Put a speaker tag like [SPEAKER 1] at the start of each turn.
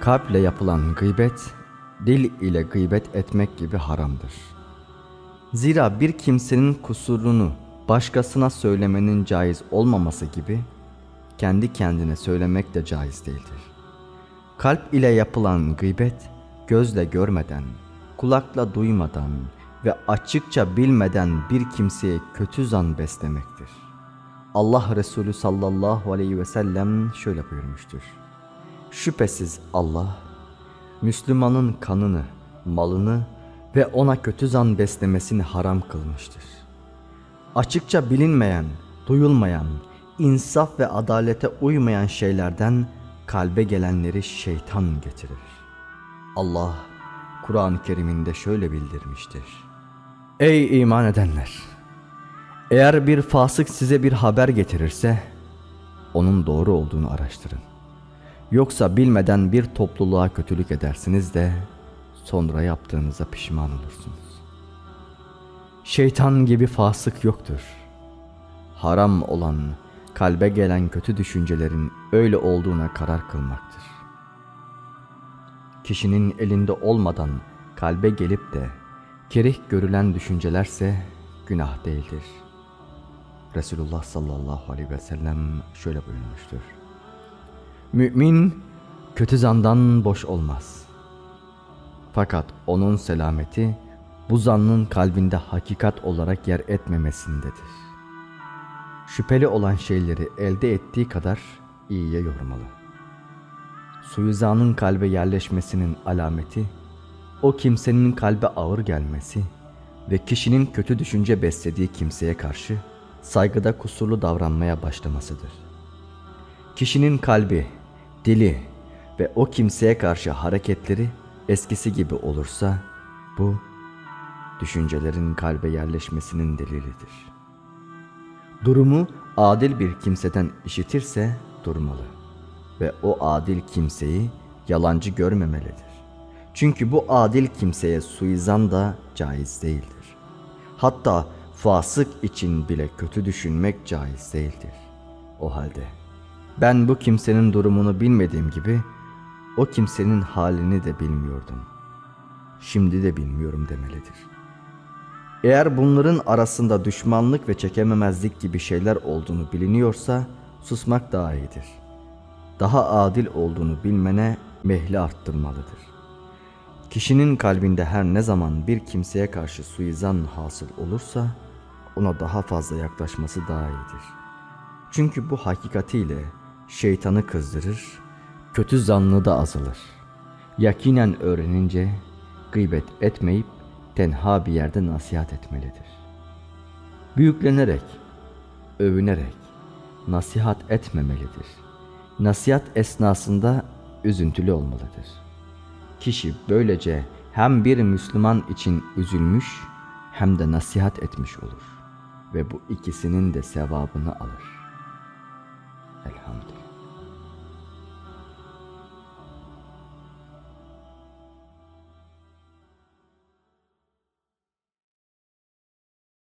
[SPEAKER 1] Kalple yapılan gıybet, dil ile gıybet etmek gibi haramdır. Zira bir kimsenin kusurunu başkasına söylemenin caiz olmaması gibi, kendi kendine söylemek de caiz değildir. Kalp ile yapılan gıybet, gözle görmeden, kulakla duymadan ve açıkça bilmeden bir kimseye kötü zan beslemektir. Allah Resulü sallallahu aleyhi ve sellem şöyle buyurmuştur. Şüphesiz Allah, Müslümanın kanını, malını ve ona kötü zan beslemesini haram kılmıştır. Açıkça bilinmeyen, duyulmayan, insaf ve adalete uymayan şeylerden kalbe gelenleri şeytan getirir. Allah Kur'an-ı Kerim'inde şöyle bildirmiştir. Ey iman edenler! Eğer bir fasık size bir haber getirirse, onun doğru olduğunu araştırın. Yoksa bilmeden bir topluluğa kötülük edersiniz de sonra yaptığınıza pişman olursunuz. Şeytan gibi fasık yoktur. Haram olan, kalbe gelen kötü düşüncelerin öyle olduğuna karar kılmaktır. Kişinin elinde olmadan kalbe gelip de kerih görülen düşüncelerse günah değildir. Resulullah sallallahu aleyhi ve sellem şöyle buyurmuştur. Mümin kötü zandan boş olmaz. Fakat onun selameti bu zannın kalbinde hakikat olarak yer etmemesindedir. Şüpheli olan şeyleri elde ettiği kadar iyiye yormalı. Suizanın kalbe yerleşmesinin alameti, o kimsenin kalbe ağır gelmesi ve kişinin kötü düşünce beslediği kimseye karşı saygıda kusurlu davranmaya başlamasıdır. Kişinin kalbi, dili ve o kimseye karşı hareketleri eskisi gibi olursa bu düşüncelerin kalbe yerleşmesinin delilidir. Durumu adil bir kimseden işitirse durmalı ve o adil kimseyi yalancı görmemelidir. Çünkü bu adil kimseye suizan da caiz değildir. Hatta fasık için bile kötü düşünmek caiz değildir. O halde ben bu kimsenin durumunu bilmediğim gibi o kimsenin halini de bilmiyordum. Şimdi de bilmiyorum demelidir. Eğer bunların arasında düşmanlık ve çekememezlik gibi şeyler olduğunu biliniyorsa susmak daha iyidir. Daha adil olduğunu bilmene mehli arttırmalıdır. Kişinin kalbinde her ne zaman bir kimseye karşı suizan hasıl olursa ona daha fazla yaklaşması daha iyidir. Çünkü bu hakikatiyle şeytanı kızdırır, kötü zannı da azalır. Yakinen öğrenince gıybet etmeyip tenha bir yerde nasihat etmelidir. Büyüklenerek, övünerek nasihat etmemelidir. Nasihat esnasında üzüntülü olmalıdır. Kişi böylece hem bir Müslüman için üzülmüş hem de nasihat etmiş olur ve bu ikisinin de sevabını alır. Elhamdülillah.